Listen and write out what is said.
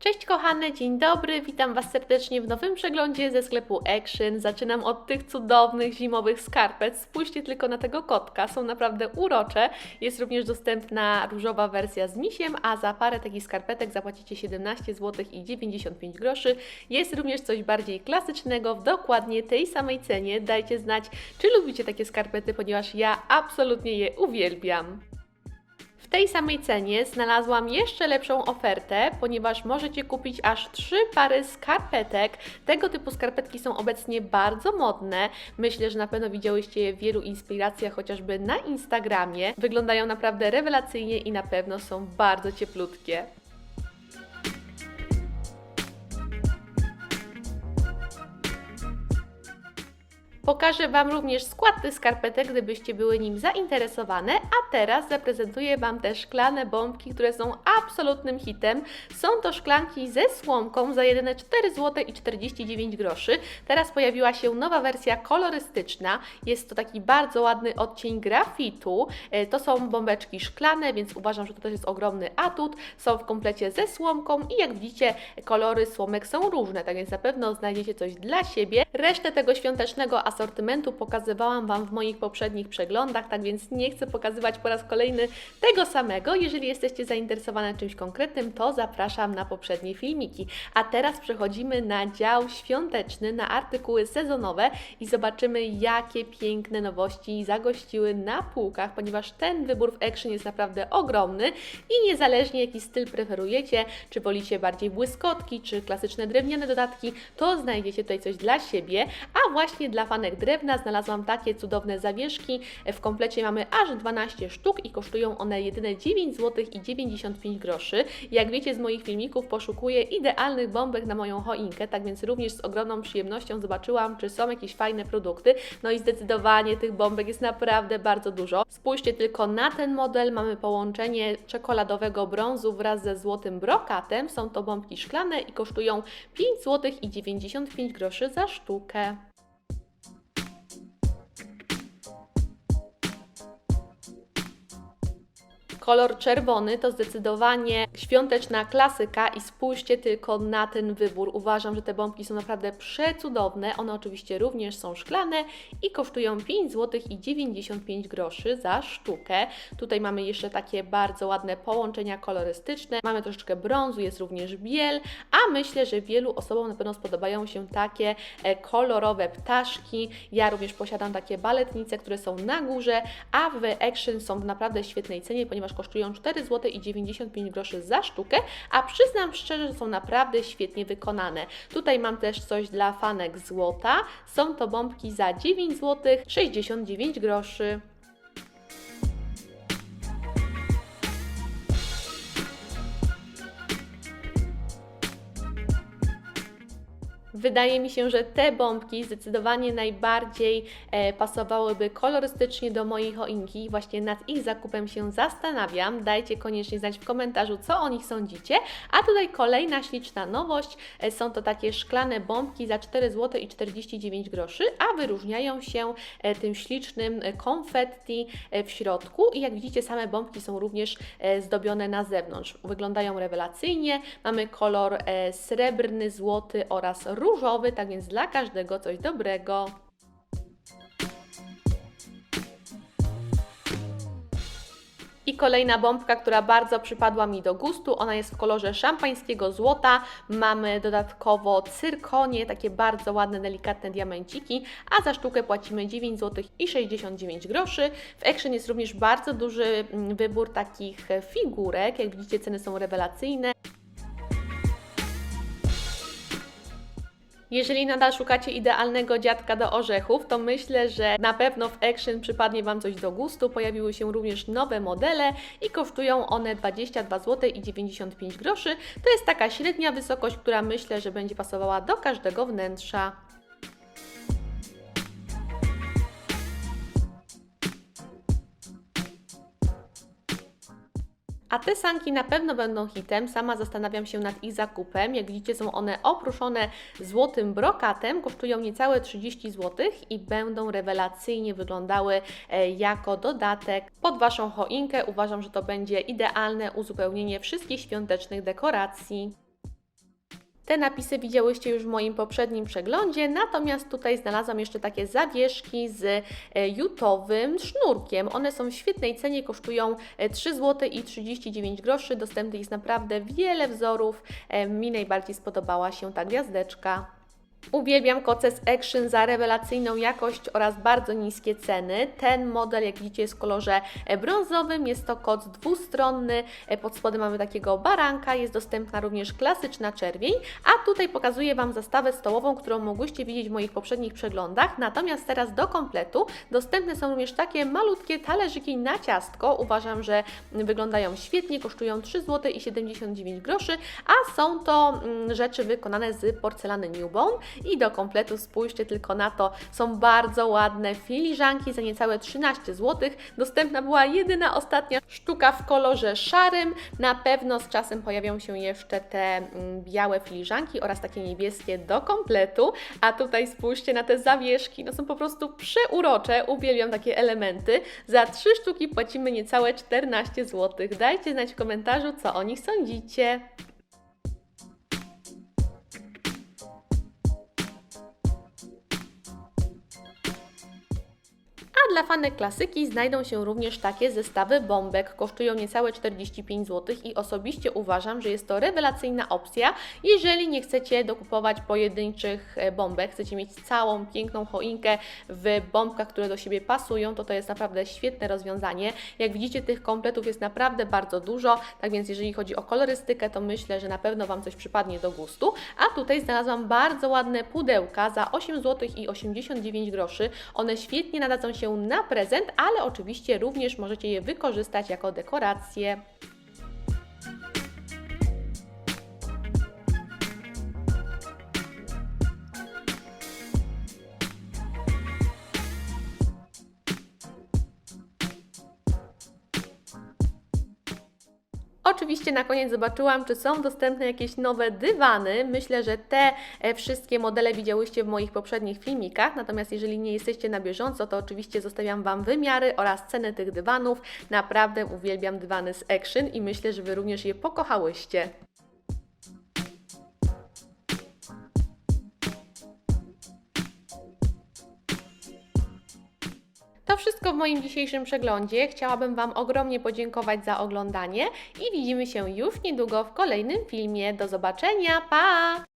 Cześć kochane, dzień dobry, witam Was serdecznie w nowym przeglądzie ze sklepu Action. Zaczynam od tych cudownych zimowych skarpet. Spójrzcie tylko na tego kotka, są naprawdę urocze. Jest również dostępna różowa wersja z misiem, a za parę takich skarpetek zapłacicie 17 zł i 95 groszy. Jest również coś bardziej klasycznego w dokładnie tej samej cenie. Dajcie znać, czy lubicie takie skarpety, ponieważ ja absolutnie je uwielbiam. Tej samej cenie znalazłam jeszcze lepszą ofertę, ponieważ możecie kupić aż trzy pary skarpetek. Tego typu skarpetki są obecnie bardzo modne. Myślę, że na pewno widziałyście je w wielu inspiracjach, chociażby na Instagramie. Wyglądają naprawdę rewelacyjnie i na pewno są bardzo cieplutkie. Pokażę Wam również skład tych skarpetek, gdybyście były nim zainteresowane, a teraz zaprezentuję Wam te szklane bombki, które są absolutnym hitem. Są to szklanki ze słomką za jedyne 4 zł i 49 groszy. Teraz pojawiła się nowa wersja kolorystyczna. Jest to taki bardzo ładny odcień grafitu. E, To są bombeczki szklane, więc uważam, że to też jest ogromny atut. Są w komplecie ze słomką i jak widzicie, kolory słomek są różne, tak więc na pewno znajdziecie coś dla siebie. Resztę tego świątecznego asortymentu pokazywałam Wam w moich poprzednich przeglądach, tak więc nie chcę pokazywać po raz kolejny tego samego. Jeżeli jesteście zainteresowane czymś konkretnym, to zapraszam na poprzednie filmiki. A teraz przechodzimy na dział świąteczny, na artykuły sezonowe i zobaczymy, jakie piękne nowości zagościły na półkach, ponieważ ten wybór w Action jest naprawdę ogromny i niezależnie jaki styl preferujecie, czy wolicie bardziej błyskotki, czy klasyczne drewniane dodatki, to znajdziecie tutaj coś dla siebie, a właśnie dla drewna znalazłam takie cudowne zawieszki. W komplecie mamy aż 12 sztuk i kosztują one jedyne 9 zł i 95 groszy. Jak wiecie z moich filmików poszukuję idealnych bombek na moją choinkę, tak więc również z ogromną przyjemnością zobaczyłam, czy są jakieś fajne produkty. No i zdecydowanie tych bombek jest naprawdę bardzo dużo. Spójrzcie tylko na ten model, mamy połączenie czekoladowego brązu wraz ze złotym brokatem. Są to bombki szklane i kosztują 5 zł i 95 groszy za sztukę. Kolor czerwony to zdecydowanie świąteczna klasyka i spójrzcie tylko na ten wybór. Uważam, że te bombki są naprawdę przecudowne. One oczywiście również są szklane i kosztują 5 zł i 95 groszy za sztukę. Tutaj mamy jeszcze takie bardzo ładne połączenia kolorystyczne. Mamy troszeczkę brązu, jest również biel, a myślę, że wielu osobom na pewno spodobają się takie e, kolorowe ptaszki. Ja również posiadam takie baletnice, które są na górze, a w Action są w naprawdę świetnej cenie, ponieważ kosztują 4 zł i 95 groszy za sztukę, a przyznam szczerze, że są naprawdę świetnie wykonane. Tutaj mam też coś dla fanek złota. Są to bombki za 9 zł 69 groszy. Wydaje mi się, że te bombki zdecydowanie najbardziej e, pasowałyby kolorystycznie do mojej choinki. Właśnie nad ich zakupem się zastanawiam. Dajcie koniecznie znać w komentarzu, co o nich sądzicie. A tutaj kolejna śliczna nowość. E, są to takie szklane bombki za 4 zł i 49 groszy, a wyróżniają się e, tym ślicznym e, konfetti e, w środku. I jak widzicie, same bombki są również e, zdobione na zewnątrz. Wyglądają rewelacyjnie. Mamy kolor e, srebrny, złoty oraz różowy, tak więc dla każdego coś dobrego. I kolejna bombka, która bardzo przypadła mi do gustu. Ona jest w kolorze szampańskiego złota. Mamy dodatkowo cyrkonie, takie bardzo ładne, delikatne diamenciki, a za sztukę płacimy 9 zł i 69 groszy. W Action jest również bardzo duży mm, wybór takich figurek. Jak widzicie, ceny są rewelacyjne. Jeżeli nadal szukacie idealnego dziadka do orzechów, to myślę, że na pewno w Action przypadnie Wam coś do gustu. Pojawiły się również nowe modele i kosztują one 22 zł i 95 groszy. To jest taka średnia wysokość, która myślę, że będzie pasowała do każdego wnętrza. A te sanki na pewno będą hitem. Sama zastanawiam się nad ich zakupem. Jak widzicie, są one oprószone złotym brokatem, kosztują niecałe 30 zł i będą rewelacyjnie wyglądały e, jako dodatek pod Waszą choinkę. Uważam, że to będzie idealne uzupełnienie wszystkich świątecznych dekoracji. Te napisy widziałyście już w moim poprzednim przeglądzie, natomiast tutaj znalazłam jeszcze takie zawieszki z e, jutowym sznurkiem. One są w świetnej cenie, kosztują e, 3 zł i 39 groszy. Dostępnych jest naprawdę wiele wzorów. E, Mi najbardziej spodobała się ta gwiazdeczka. Uwielbiam koce z Action za rewelacyjną jakość oraz bardzo niskie ceny. Ten model, jak widzicie, jest w kolorze e, brązowym. Jest to koc dwustronny. E, Pod spodem mamy takiego baranka. Jest dostępna również klasyczna czerwień. A tutaj pokazuję Wam zastawę stołową, którą mogłyście widzieć w moich poprzednich przeglądach. Natomiast teraz do kompletu dostępne są również takie malutkie talerzyki na ciastko. Uważam, że wyglądają świetnie. Kosztują 3 zł i 79 groszy, a są to mm, rzeczy wykonane z porcelany Newbone. I do kompletu spójrzcie tylko na to, są bardzo ładne filiżanki za niecałe 13 zł. Dostępna była jedyna ostatnia sztuka w kolorze szarym. Na pewno z czasem pojawią się jeszcze te mm, białe filiżanki oraz takie niebieskie do kompletu. A tutaj spójrzcie na te zawieszki, no są po prostu przeurocze. Uwielbiam takie elementy. Za 3 sztuki płacimy niecałe 14 zł. Dajcie znać w komentarzu, co o nich sądzicie. Dla fanek klasyki znajdą się również takie zestawy bombek. Kosztują niecałe 45 zł i osobiście uważam, że jest to rewelacyjna opcja. Jeżeli nie chcecie dokupować pojedynczych e, bombek, chcecie mieć całą piękną choinkę w bombkach, które do siebie pasują, to to jest naprawdę świetne rozwiązanie. Jak widzicie, tych kompletów jest naprawdę bardzo dużo, tak więc jeżeli chodzi o kolorystykę, to myślę, że na pewno Wam coś przypadnie do gustu. A tutaj znalazłam bardzo ładne pudełka za 8 zł i 89 groszy. One świetnie nadadzą się na prezent, ale oczywiście również możecie je wykorzystać jako dekoracje. Oczywiście na koniec zobaczyłam, czy są dostępne jakieś nowe dywany. Myślę, że te e, wszystkie modele widziałyście w moich poprzednich filmikach, natomiast jeżeli nie jesteście na bieżąco, to oczywiście zostawiam Wam wymiary oraz ceny tych dywanów. Naprawdę uwielbiam dywany z Action i myślę, że Wy również je pokochałyście. To wszystko w moim dzisiejszym przeglądzie. Chciałabym Wam ogromnie podziękować za oglądanie i widzimy się już niedługo w kolejnym filmie. Do zobaczenia, pa!